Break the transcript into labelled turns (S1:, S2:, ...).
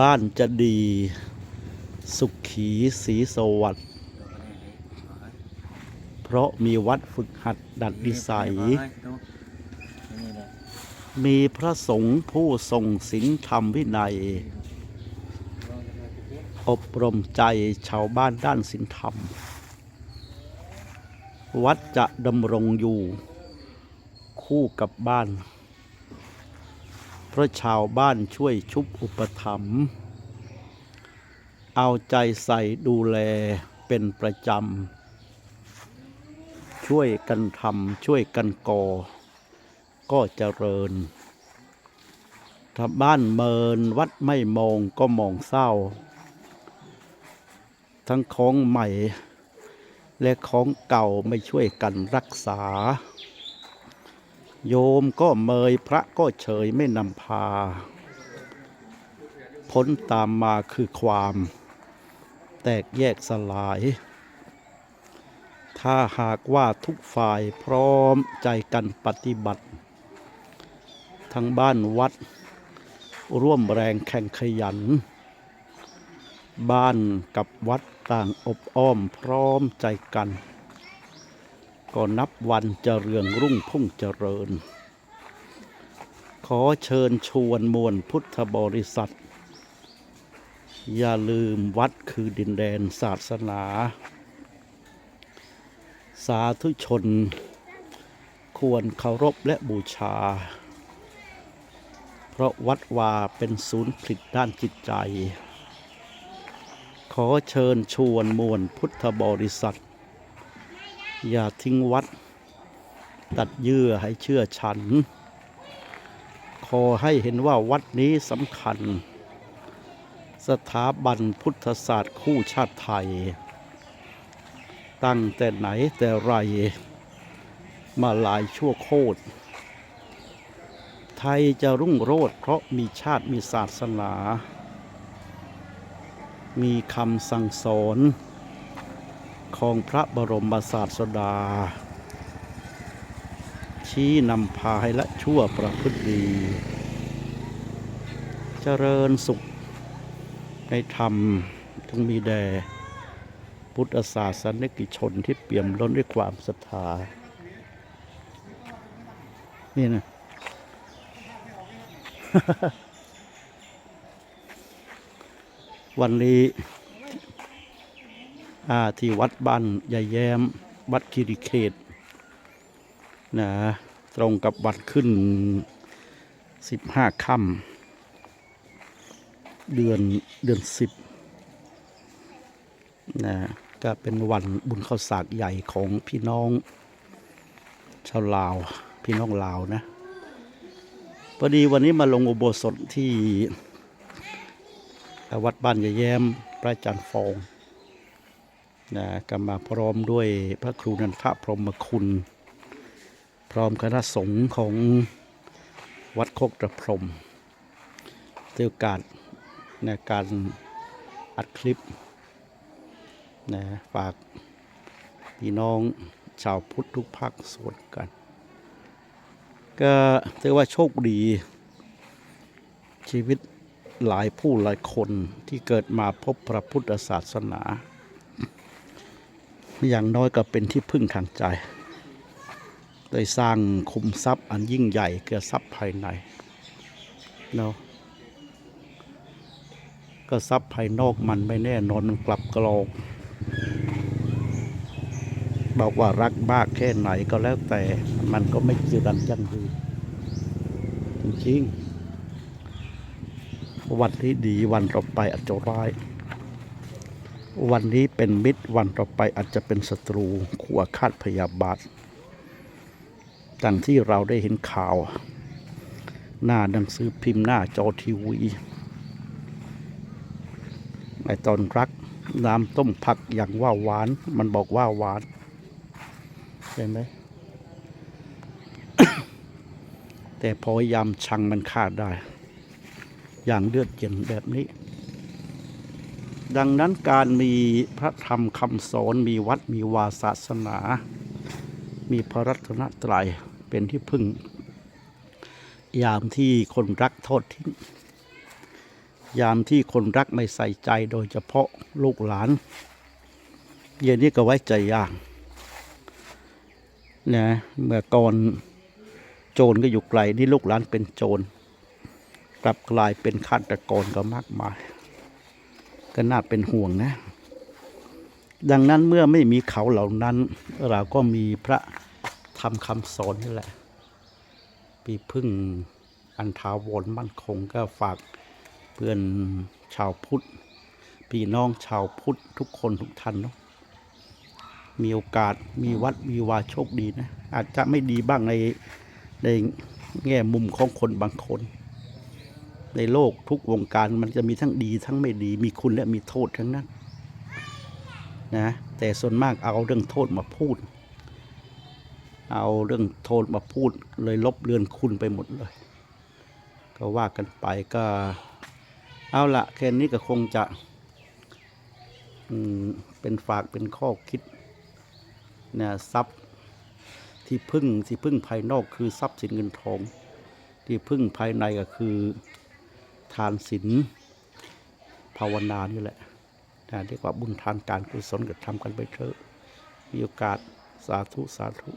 S1: บ้านจะดี สุขีสีสวัสดิ์เพราะมีวัดฝึกหัดดัดนิสัย มีพระสงฆ์ผู้ทรงศีลธรรมวินัย อบรมใจชาวบ้านด้านศีลธรรม วัดจะดำรงอยู่ คู่กับบ้าน พราะชาวบ้านช่วยชุบอุปถัมภ์เอาใจใส่ดูแลเป็นประจำ ช่วยกันทำช่วยกันก่อ ก็เจริญ ถ้าบ้านเมินวัดไม่มองก็มองเศร้า ทั้งของใหม่ และของเก่าไม่ช่วยกันรักษา โยมก็เมยพระก็เฉยไม่นำพา พ้นตามมาคือความ แตกแยกสลาย ถ้าหากว่าทุกฝ่ายพร้อมใจกันปฏิบัติ ทั้งบ้านวัด ร่วมแรงแข่งขยัน บ้านกับวัดต่างอบอ้อมพร้อมใจกัน ก็นับวันจะเรืองรุ่งพุ่งเจริญ ขอเชิญชวนมวลพุทธบริษัท อย่าลืมวัดคือดินแดนศาสนา สาธุชน ควรเคารพและบูชา เพราะวัดวาเป็นศูนย์ผลิตด้านจิตใจ ขอเชิญชวนมวลพุทธบริษัท อย่าทิ้งวัด ตัดเยื่อให้เชื่อฉัน ขอให้เห็นว่าวัดนี้สำคัญ สถาบันพุทธศาสตร์คู่ชาติไทย ตั้งแต่ไหนแต่ไร มาหลายชั่วโคตร ไทยจะรุ่งโรจน์เพราะมีชาติมีศาสนา มีคำสั่งสอน ของพระบรมศาสดา ชี้นำพาให้ละชั่วประพฤติดีเจริญสุขในธรรมจงมีแด่พุทธศาสนิกชนที่เปี่ยมล้นด้วยความศรัทธา นี่นะ วันนี้ ที่วัดบ้านยายแย้ม วัดคิริเขตนะตรงกับวันขึ้นสิบห้าค่ำเดือนเดือนสิบนะก็เป็นวันบุญข้าวสากใหญ่ของพี่น้อง ชาวลาว พี่น้องลาวนะพอดีวันนี้มาลงอุโบสถที่วัดบ้านยายแย้ม พระอาจารย์ฟอง นะก็มาพร้อมด้วยพระครูนันทพรหมคุณ พร้อมคณะสงฆ์ของวัดโคกตะพรมเกี่ยวกับในการอัดคลิปนะฝากพี่น้องชาวพุทธทุกภาคส่วนกัน ก็ถือว่าโชคดี ชีวิตหลายผู้หลายคนที่เกิดมาพบพระพุทธศาสนา อย่างน้อยก็เป็นที่พึ่งทางใจ ได้สร้างคุมทรัพย์อันยิ่งใหญ่เกือทรัพย์ภายในเนาะก็ทรัพย์ภายนอกมันไม่แน่นอนกลับกรอกบอกว่ารักมากแค่ไหนก็แล้วแต่มันก็ไม่ยืนยั่งยืนจริงๆวันนี้ดีวันต่อไปอาจจะร้าย วันนี้เป็นมิตรวันต่อไปอาจจะเป็นศัตรูขัวคาดพยาบาทดังที่เราได้เห็นข่าว หน้าหนังสือพิมพ์หน้าจอทีวีในตอนรักน้ำต้มผักอย่างว่าหวาน มันบอกว่าหวานใช่ไหมแต่พอยามชังมันขาดได้ อย่างเลือดเย็นแบบนี้ ดังนั้นการมีพระธรรมคำสอนมีวัดมีวาศาสนา มีพระรัตนตรัยเป็นที่พึ่ง ยามที่คนรักโทษทิ้ง ยามที่คนรักไม่ใส่ใจโดยเฉพาะลูกหลาน เย็นนี้ก็ไว้ใจยากนะเมื่อก่อนโจรก็อยู่ไกล นี่ลูกหลานเป็นโจรกลับกลายเป็นฆาตกรก็มากมาย ก็น่าเป็นห่วงนะ ดังนั้นเมื่อไม่มีเขาเหล่านั้น เราก็มีพระธรรมคำสอนนี่แหละปีพึ่งอันทาวรมั่นคงก็ฝากเพื่อนชาวพุทธพี่น้องชาวพุทธทุกคนทุกท่านเนาะมีโอกาสมีวัดมีวาโชคดีนะ อาจจะไม่ดีบ้างในในแง่มุมของคนบางคน ในโลกทุกวงการมันจะมีทั้งดีทั้งไม่ดี มีคุณและมีโทษทั้งนั้นนะแต่ส่วนมากเอาเรื่องโทษมาพูด เอาเรื่องโทษมาพูด เลยลบเลือนคุณไปหมดเลย ก็ว่ากันไปก็ เอาละแค่นี้ก็คงจะอืมเป็นฝากเป็นข้อคิดนะทรัพย์ที่พึ่งที่พึ่งภายนอกคือทรัพย์สินเงินทอง ที่พึ่งภายในก็คือ ทานศีลภาวนานี่แหละนะเรียกว่าบุญทานการกุศลก็ทำกันไปเถอะมีโอกาสสาธุสาธุ